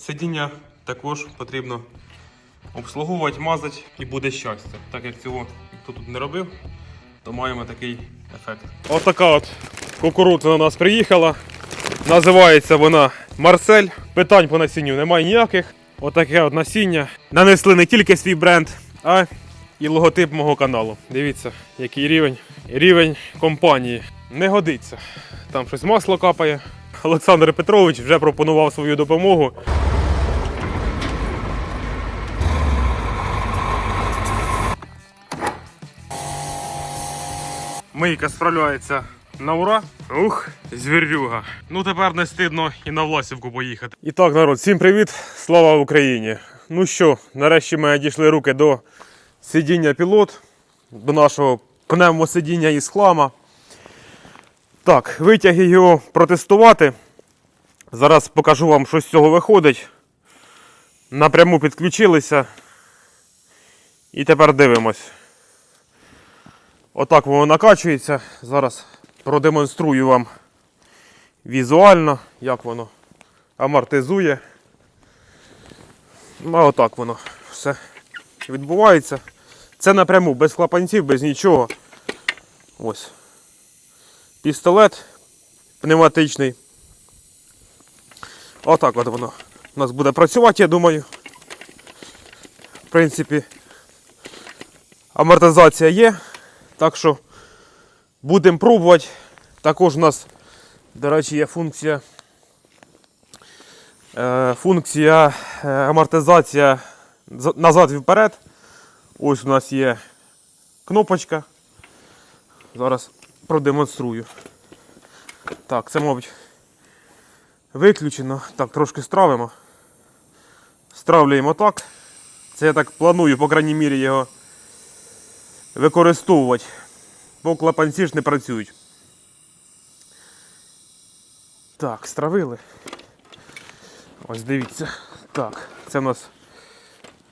сидіння також потрібно обслуговувати, мазати і буде щастя. Так як цього ніхто тут не робив, то маємо такий ефект. Отака от кукурудза на нас приїхала. Називається вона Марсель. Питань по насінню немає ніяких. Отаке от насіння. Нанесли не тільки свій бренд, а і логотип мого каналу. Дивіться, який рівень. Рівень компанії. Не годиться. Там щось масло капає. Олександр Петрович вже пропонував свою допомогу. Мийка справляється на ура. Ух, звірюга. Ну тепер не стидно і на Власівку поїхати. І так, народ, всім привіт! Слава Україні! Ну що, нарешті ми дійшли руки до сидіння пілот, до нашого пневмосидіння із хлама. Так, витяг його протестувати. Зараз покажу вам, що з цього виходить. Напряму підключилися. І тепер дивимось. Отак воно накачується. Зараз продемонструю вам візуально, як воно амортизує. Ну, А отак воно все відбувається. Це напряму, без клапанців, без нічого. Ось. Пістолет пневматичний. Отак от воно у нас буде працювати, я думаю. В принципі, амортизація є. Так що будемо пробувати. Також у нас, до речі, є функція. е, Функція е, амортизація назад і вперед. Ось у нас є кнопочка. Зараз продемонструю. Так, це, мабуть, виключено. Так, трошки стравимо. Стравлюємо так. Це я так планую, по крайній мірі, його використовувати, бо клапанці ж не працюють. Так, стравили. Ось дивіться. Так, це у нас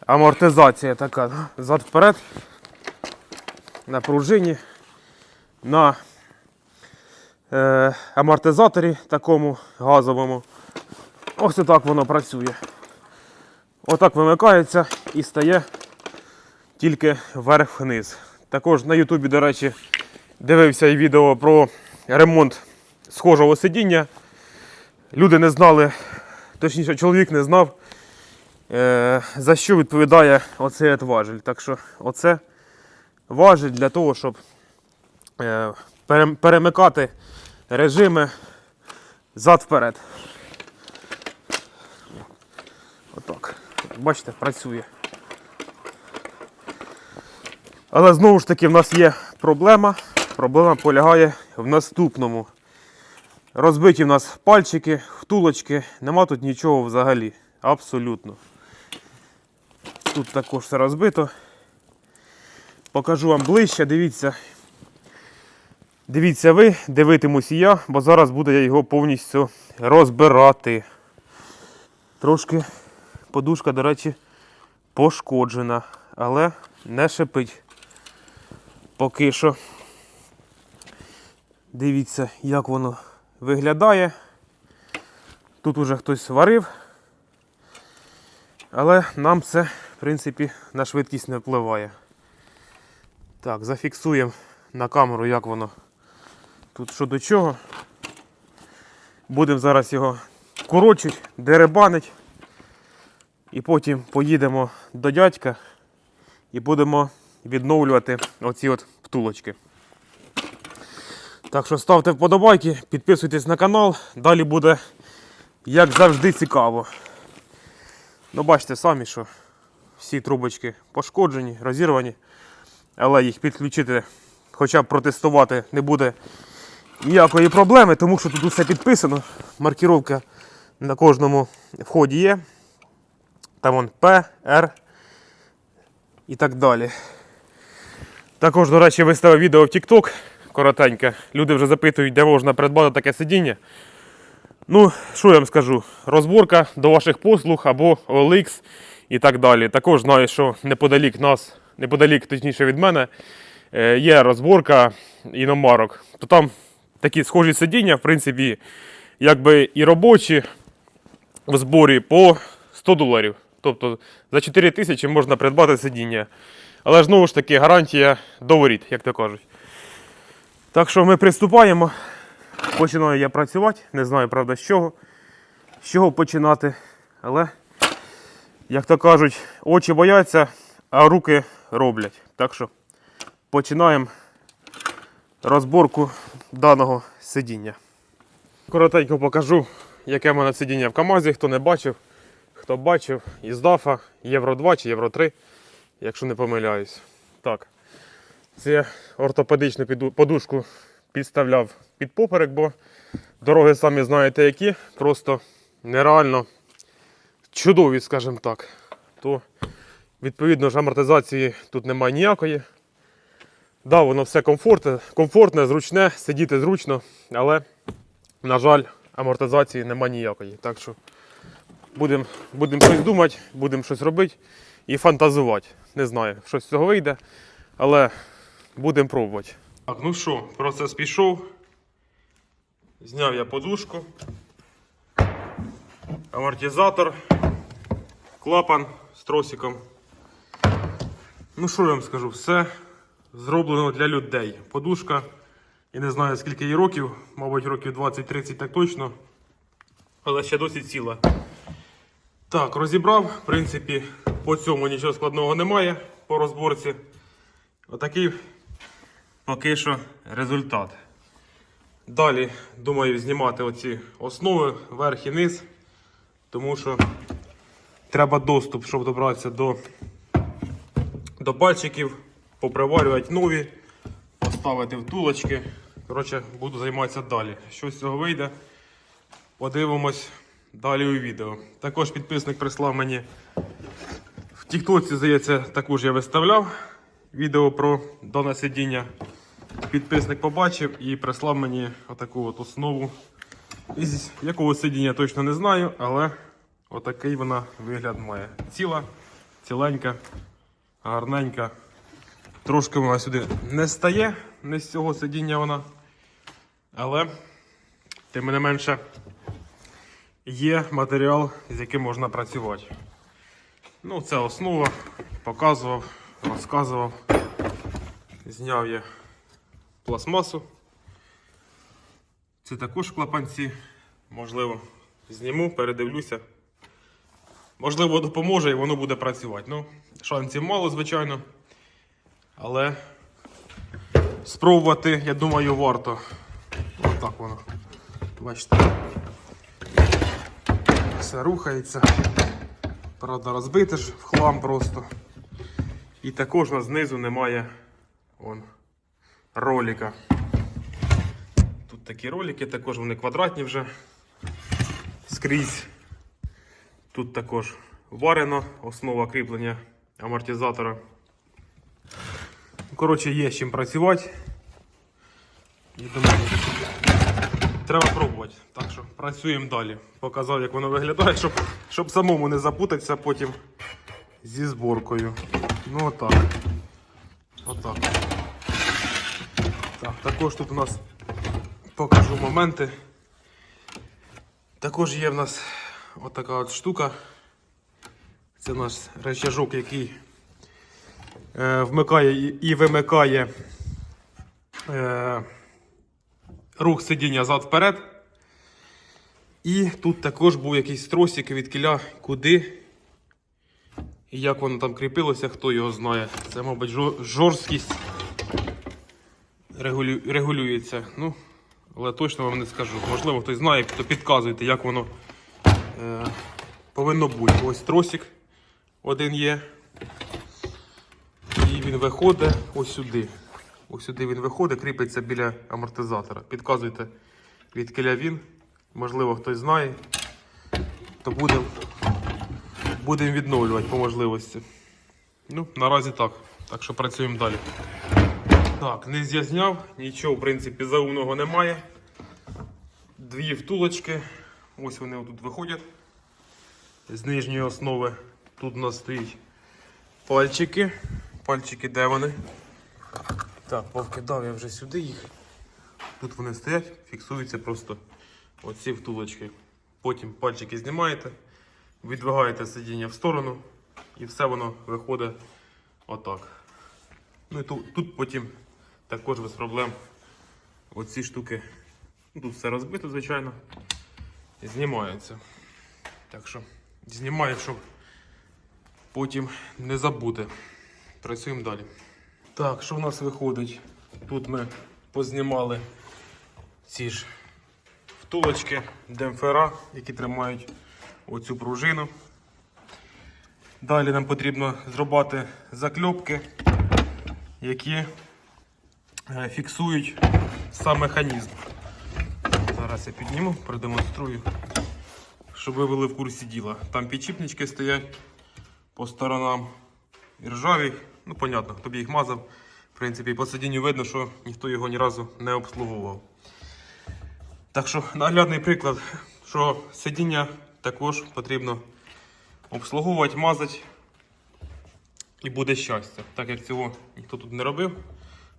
амортизація така. Зад вперед. На пружині. На е, амортизаторі такому газовому. Ось так воно працює. Отак вимикається і стає тільки вверх-вниз. Також на Ютубі, до речі, дивився і відео про ремонт схожого сидіння. Люди не знали, точніше, чоловік не знав, е, за що відповідає оцей важель. Так що оце важель для того, щоб перемикати режими зад-вперед. Отак. Бачите, працює. Але знову ж таки в нас є проблема. Проблема полягає в наступному. Розбиті в нас пальчики, втулочки, нема тут нічого взагалі. Абсолютно. Тут також все розбито. Покажу вам ближче, дивіться. Дивіться ви, дивитимусь і я, бо зараз буду я його повністю розбирати. Трошки подушка, до речі, пошкоджена, але не шипить. Поки що. Дивіться, як воно виглядає. Тут уже хтось варив. Але нам це, в принципі, на швидкість не впливає. Так, зафіксуємо на камеру, як воно тут що до чого. Будемо зараз його коротчить, деребанить. І потім поїдемо до дядька і будемо відновлювати оці от втулочки. Так що ставте вподобайки, підписуйтесь на канал, далі буде, як завжди, цікаво. Ну, бачите самі, що всі трубочки пошкоджені, розірвані, але їх підключити, хоча б протестувати не буде ніякої проблеми, тому що тут усе підписано. Маркіровка на кожному вході є. Там вон П, Р і так далі. Також, до речі, виставив відео в TikTok коротеньке. Люди вже запитують, де можна придбати таке сидіння. Ну, що я вам скажу? Розборка до ваших послуг або OLX і так далі. Також знаю, що неподалік нас, неподалік, точніше від мене, е, є розборка іномарок. То там такі схожі сидіння, в принципі, якби і робочі в зборі по 100 доларів. Тобто за 4 тисячі можна придбати сидіння. Але ж знову ж таки гарантія до воріт, як то кажуть. Так що ми приступаємо. Починаю я працювати. Не знаю, правда, з чого. З чого починати. Але, як то кажуть, очі бояться, а руки роблять. Так що починаємо розборку даного сидіння. Коротенько покажу, яке в мене сидіння в КАМАЗі. Хто не бачив, хто бачив, із ДАФа, Євро 2 чи Євро 3, якщо не помиляюсь. Так. Це ортопедичну подушку підставляв під поперек, бо дороги самі знаєте які, просто нереально чудові, скажімо так. То, відповідно ж, амортизації тут немає ніякої. Да, воно все комфортне, комфортне, зручне, сидіти зручно, але, на жаль, амортизації немає ніякої. Так що будемо будем щось думати, будемо щось робити і фантазувати. Не знаю, що з цього вийде, але будемо пробувати. Так, ну що, процес пішов. Зняв я подушку, амортизатор, клапан з тросиком. Ну що я вам скажу, все зроблено для людей. Подушка, я не знаю скільки їй років, мабуть, років 20-30 так точно. Але ще досить ціла. Так, розібрав. В принципі, по цьому нічого складного немає по розборці. Отакий поки що результат. Далі думаю знімати оці основи верх і низ, тому що треба доступ, щоб добратися до, до пальчиків, поприварювати нові, поставити втулочки. Коротше, буду займатися далі. Що з цього вийде, подивимось далі у відео. Також підписник прислав мені в Тіктоці, здається, також я виставляв відео про дане сидіння. Підписник побачив і прислав мені отаку от основу. Із якого сидіння точно не знаю, але отакий вона вигляд має. Ціла, ціленька, гарненька. Трошки вона сюди не стає, не з цього сидіння вона. Але, тим не менше, є матеріал, з яким можна працювати. Ну, це основа, показував, розказував. Зняв я пластмасу. Це також клапанці. Можливо, зніму, передивлюся. Можливо, допоможе і воно буде працювати. Ну, шансів мало, звичайно. Але спробувати, я думаю, варто. Отак воно. Бачите. Все рухається. Правда, розбите ж в хлам просто. І також на знизу немає вон, ролика. Тут такі ролики, також вони квадратні вже скрізь. Тут також варено основа кріплення амортизатора. Коротше, є з чим працювати. І думаю, треба пробувати. Так що працюємо далі. Показав, як воно виглядає, щоб, щоб самому не запутатися потім зі зборкою. Ну отак. Отак. Так, також тут у нас покажу моменти. Також є в нас отака от штука. Це наш речажок, який вмикає і, вимикає е, рух сидіння зад-вперед. І тут також був якийсь тросик від кіля куди. І як воно там кріпилося, хто його знає. Це, мабуть, жорсткість регулю... регулюється. Ну, але точно вам не скажу. Можливо, хтось знає, то підказуйте, як воно е, повинно бути. Ось тросик один є. Він виходить ось сюди. Ось сюди він виходить, кріпиться біля амортизатора. Підказуйте, від киля він. Можливо, хтось знає. То будемо будем відновлювати по можливості. Ну, наразі так. Так що працюємо далі. Так, не з'ясняв, нічого, в принципі, заумного немає. Дві втулочки. Ось вони тут виходять. З нижньої основи тут у нас стоїть пальчики. Пальчики де вони? Так, повкидав я вже сюди їх. Тут вони стоять, фіксуються просто оці втулочки. Потім пальчики знімаєте, відвигаєте сидіння в сторону і все воно виходить отак. Ну і тут, тут потім також без проблем оці штуки. ну, Тут все розбито, звичайно. Знімаються. Так що знімаю, щоб потім не забути. Працюємо далі. Так, що в нас виходить? Тут ми познімали ці ж втулочки, демпфера, які тримають оцю пружину. Далі нам потрібно зробити закльопки, які е, фіксують сам механізм. Зараз я підніму, продемонструю, щоб ви були в курсі діла. Там підчіпнички стоять по сторонам ржаві. Ну, понятно, хто б їх мазав. В принципі, по сидінню видно, що ніхто його ні разу не обслуговував. Так що наглядний приклад, що сидіння також потрібно обслуговувати, мазати і буде щастя. Так як цього ніхто тут не робив,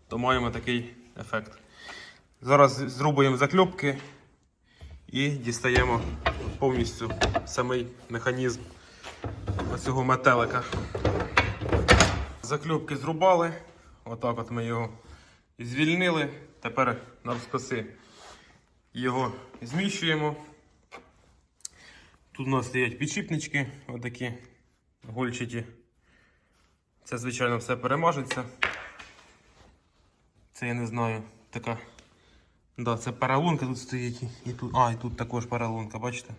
то маємо такий ефект. Зараз зробимо закльопки і дістаємо повністю самий механізм цього метелика. Закльопки зрубали. Отак от ми його звільнили. Тепер навскоси його зміщуємо. Тут у нас стоять підшипнички, отакі гольчаті. Це, звичайно, все перемажеться. Це я не знаю, така. Да, це паралонка тут стоїть. І тут, а, і тут також паралонка, бачите?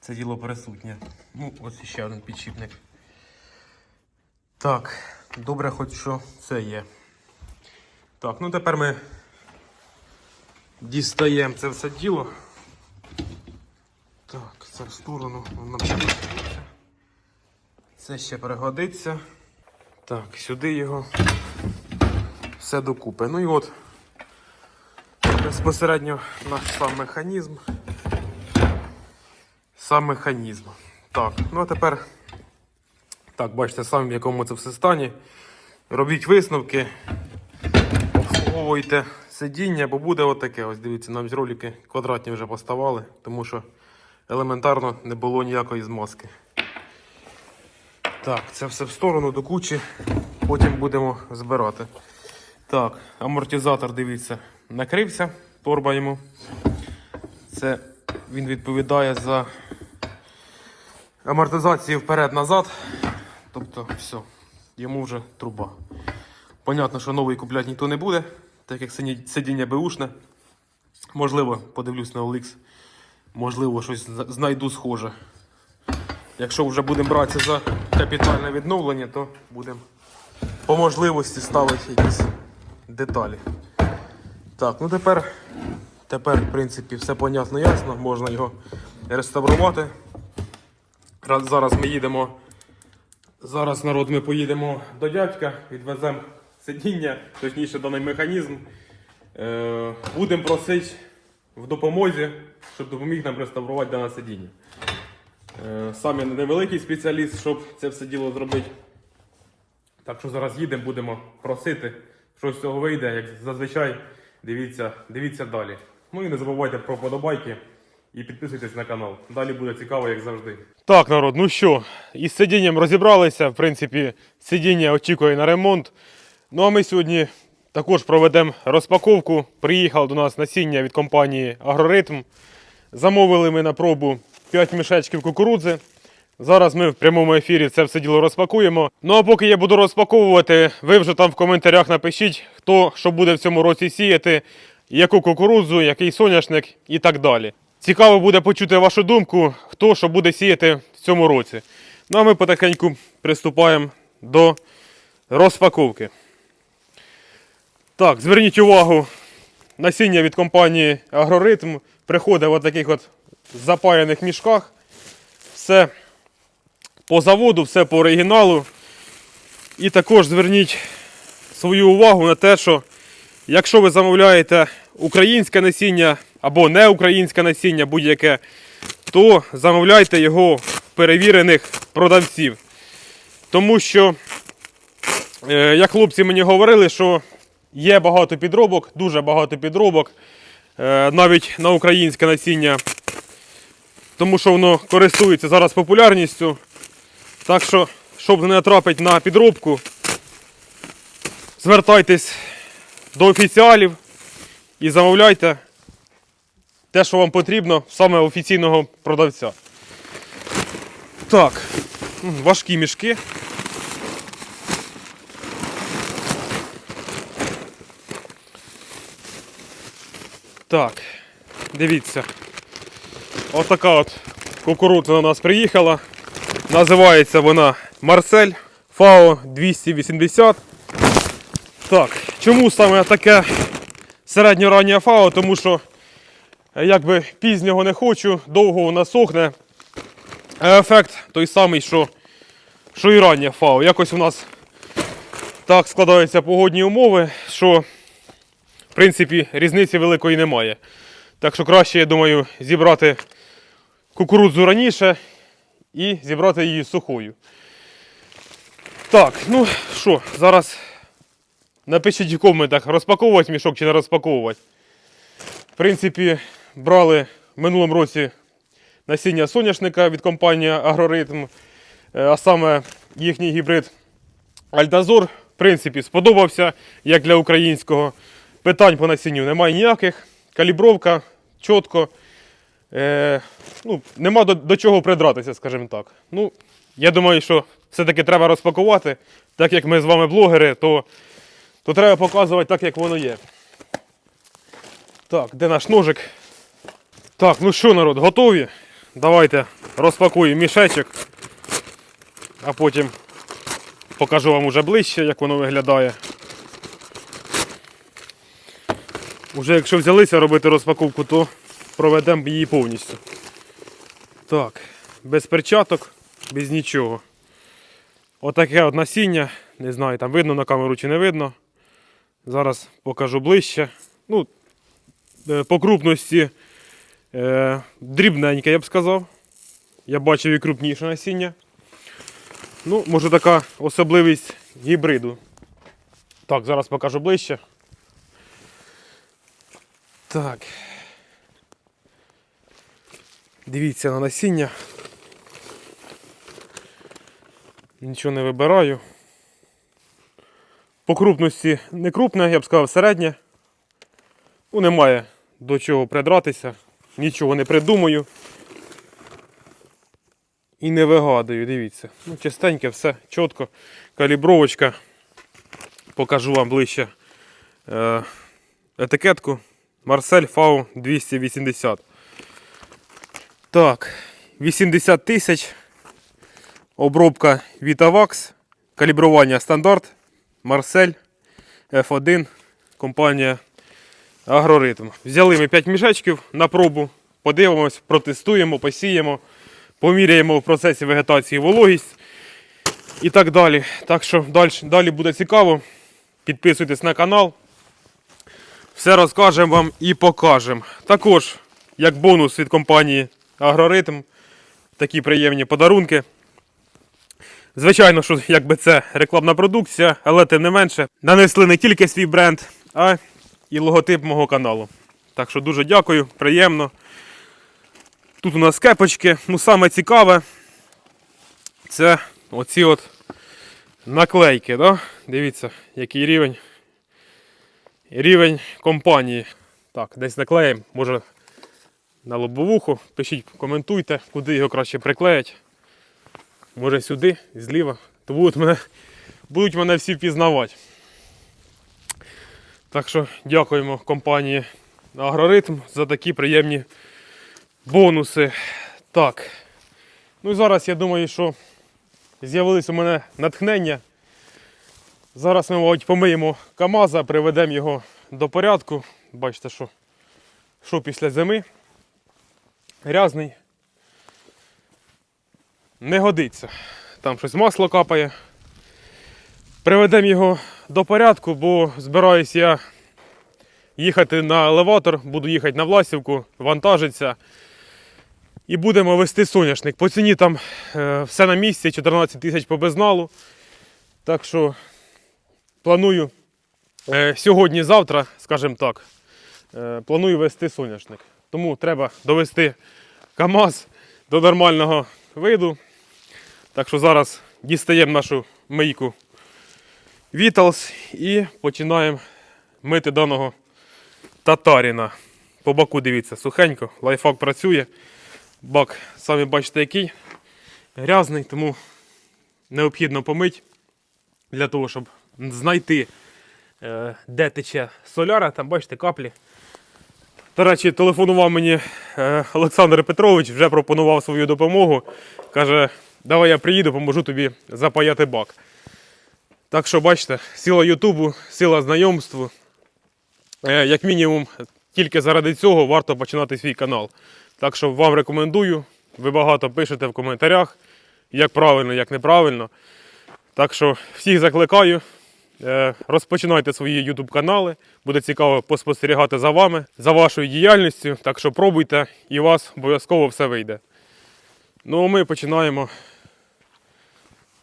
Це діло присутнє. Ну, ось ще один підшипник. Так, добре, хоч що це є. Так, ну тепер ми дістаємо це все діло. Так, це в сторону. Пригодиться. Це ще пригодиться. Так, сюди його. Все докупи. Ну і от безпосередньо наш сам механізм. Сам механізм. Так, ну а тепер. Так, бачите, сам в якому це все стані. Робіть висновки, обслуговуйте сидіння, бо буде отаке. Ось дивіться, навіть ролики квадратні вже поставали, тому що елементарно не було ніякої змазки. Так, це все в сторону до кучі, потім будемо збирати. Так, амортизатор, дивіться, накрився, торба йому. Це він відповідає за амортизацію вперед-назад. Тобто, все, йому вже труба. Понятно, що новий купляти ніхто не буде, так як сидіння беушне. Можливо, подивлюсь на OLX, можливо, щось знайду схоже. Якщо вже будемо братися за капітальне відновлення, то будемо по можливості ставити якісь деталі. Так, ну тепер, тепер, в принципі, все понятно, ясно, можна його реставрувати. Раз- Зараз ми їдемо. Зараз народ ми поїдемо до дядька, відвеземо сидіння, точніше даний механізм. Е, будемо просити в допомозі, щоб допоміг нам реставрувати дане сидіння. Е, сам я невеликий спеціаліст, щоб це все діло зробити. Так що зараз їдемо, будемо просити, що з цього вийде, як зазвичай. Дивіться, дивіться далі. Ну і не забувайте про подобайки і підписуйтесь на канал. Далі буде цікаво, як завжди. Так, народ, ну що, із сидінням розібралися. В принципі, сидіння очікує на ремонт. Ну а ми сьогодні також проведемо розпаковку. Приїхав до нас насіння від компанії Агроритм. Замовили ми на пробу 5 мішечків кукурудзи. Зараз ми в прямому ефірі це все діло розпакуємо. Ну а поки я буду розпаковувати, ви вже там в коментарях напишіть, хто що буде в цьому році сіяти, яку кукурудзу, який соняшник і так далі. Цікаво буде почути вашу думку, хто що буде сіяти в цьому році. Ну а ми потихеньку приступаємо до розпаковки. Так, зверніть увагу, насіння від компанії Агроритм приходить в таких от запаяних мішках. Все по заводу, все по оригіналу. І також зверніть свою увагу на те, що якщо ви замовляєте українське насіння або не українське насіння будь-яке, то замовляйте його перевірених продавців. Тому що, е, як хлопці мені говорили, що є багато підробок, дуже багато підробок, е, навіть на українське насіння тому що воно користується зараз популярністю. Так що, щоб не натрапити на підробку, звертайтесь до офіціалів і замовляйте те, що вам потрібно, саме офіційного продавця. Так, важкі мішки. Так, дивіться. Отака от кукурудза до нас приїхала. Називається вона Марсель ФАО 280. Так, чому саме таке середньораннє ФАО? Тому що якби пізнього не хочу, довго вона сохне. А ефект той самий, що, що і раннє ФАО. Якось у нас так складаються погодні умови, що в принципі різниці великої немає. Так що краще, я думаю, зібрати кукурудзу раніше і зібрати її сухою. Так, ну що, зараз напишіть в коментах, розпаковувати мішок чи не розпаковувати. В принципі, брали в минулому році насіння соняшника від компанії Агроритм, е, а саме їхній гібрид Альдазор. В принципі, сподобався, як для українського. Питань по насінню немає ніяких. Калібровка чітко. Е, ну, нема до, до чого придратися, скажімо так. Ну, я думаю, що все-таки треба розпакувати. Так як ми з вами блогери, то, то треба показувати так, як воно є. Так, де наш ножик? Так, ну що, народ, готові? Давайте розпакуємо мішечок, а потім покажу вам уже ближче, як воно виглядає. Уже якщо взялися робити розпаковку, то проведемо її повністю. Так, без перчаток, без нічого. Отаке от насіння. Не знаю, там видно на камеру чи не видно. Зараз покажу ближче. Ну, е, по крупності е, дрібненьке, я б сказав. Я бачив і крупніше насіння. Ну, може така особливість гібриду. Так, зараз покажу ближче. Так. Дивіться на насіння. Нічого не вибираю. По крупності не крупне, я б сказав, середнє. Ну, немає до чого придратися. Нічого не придумаю. І не вигадую, дивіться. Ну, чистеньке, все чітко. Калібровочка. Покажу вам ближче е, етикетку. Марсель Фау 280. Так, 80 тисяч. Обробка Vitavax. Калібрування стандарт. Марсель F1. Компанія Агроритм. Взяли ми 5 мішечків на пробу. Подивимось, протестуємо, посіємо, поміряємо в процесі вегетації вологість і так далі. Так що далі, далі буде цікаво. Підписуйтесь на канал. Все розкажемо вам і покажемо. Також, як бонус від компанії Агроритм, такі приємні подарунки. Звичайно, що якби це рекламна продукція, але тим не менше нанесли не тільки свій бренд, а і логотип мого каналу. Так що дуже дякую, приємно. Тут у нас кепочки. Ну, саме цікаве це оці от наклейки. Да? Дивіться, який рівень. Рівень компанії. Так, десь наклеїмо, може на лобовуху. Пишіть, коментуйте, куди його краще приклеять. Може сюди, зліва. То будуть мене, будуть мене всі впізнавати. Так що дякуємо компанії Агроритм за такі приємні бонуси. Так. Ну і зараз я думаю, що з'явилось у мене натхнення. Зараз ми, мабуть, помиємо КАМАЗа, приведемо його до порядку. Бачите, що, що після зими. Грязний. Не годиться. Там щось масло капає. Приведемо його до порядку, бо збираюсь я їхати на елеватор, буду їхати на Власівку, вантажиться. І будемо вести соняшник. По ціні там е, все на місці, 14 тисяч по безналу. Так що планую е, сьогодні-завтра, скажімо так, е, планую вести соняшник. Тому треба довести КАМАЗ до нормального виду. Так що зараз дістаємо нашу мийку Віталс і починаємо мити даного татаріна. По баку дивіться, сухенько, лайфхак працює. Бак, самі бачите, який грязний, тому необхідно помити для того, щоб знайти, е, де тече соляра. Там бачите каплі. До речі, телефонував мені е, Олександр Петрович, вже пропонував свою допомогу. Каже, давай я приїду, поможу тобі запаяти бак. Так що, бачите, сила Ютубу, сила знайомству. Е, як мінімум, тільки заради цього варто починати свій канал. Так що вам рекомендую. Ви багато пишете в коментарях, як правильно, як неправильно. Так що всіх закликаю. е, Розпочинайте свої YouTube канали. Буде цікаво поспостерігати за вами, за вашою діяльністю. Так що пробуйте і у вас обов'язково все вийде. Ну, а ми починаємо.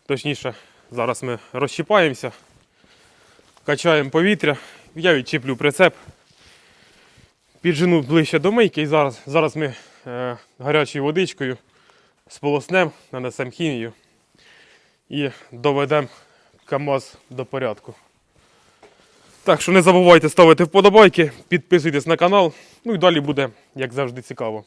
Точніше, зараз ми розщіпаємося, качаємо повітря. Я відчіплю прицеп, піджену ближче до мийки і зараз, зараз ми е, гарячою водичкою сполоснемо, нанесемо хімію і доведемо КАМАЗ до порядку. Так що не забувайте ставити вподобайки, підписуйтесь на канал. Ну і далі буде, як завжди, цікаво.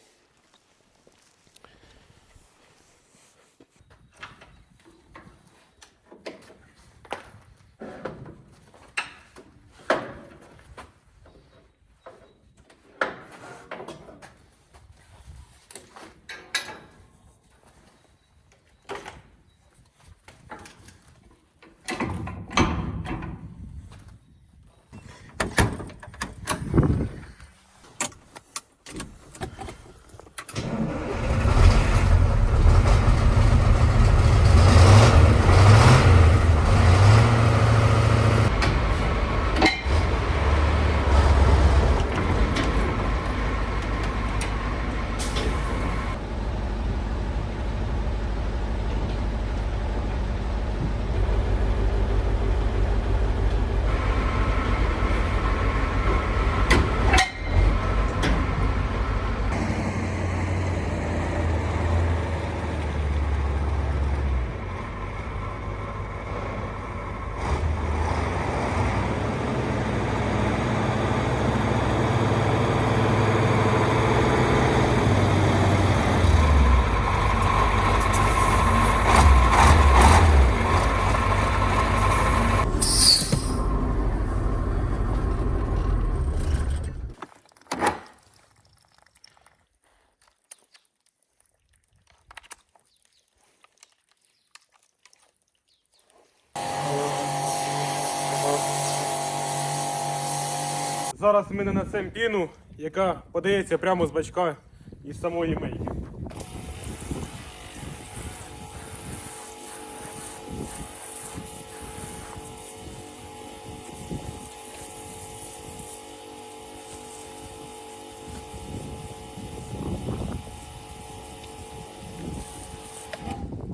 Зараз ми нанесемо піну, яка подається прямо з бачка із самої мийки.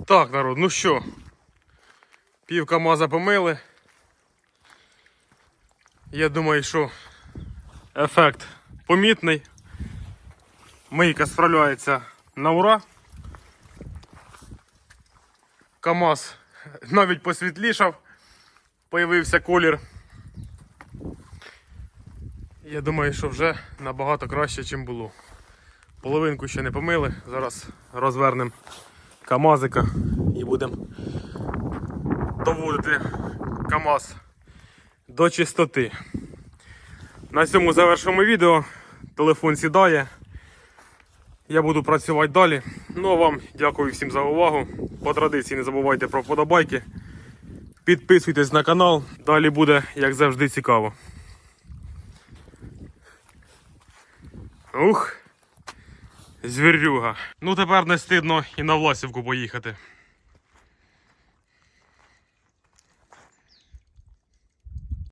Так, народ, ну що, пів КАМАЗа помили. Я думаю, що ефект помітний. Мийка справляється на ура. КАМАЗ навіть посвітлішав, появився колір. Я думаю, що вже набагато краще, ніж було. Половинку ще не помили, зараз розвернемо КАМАЗика і будемо доводити КАМАЗ до чистоти. На цьому завершимо відео. Телефон сідає. Я буду працювати далі. Ну а вам дякую всім за увагу. По традиції не забувайте про вподобайки. Підписуйтесь на канал. Далі буде, як завжди, цікаво. Ух, звірюга. Ну тепер не стидно і на Власівку поїхати.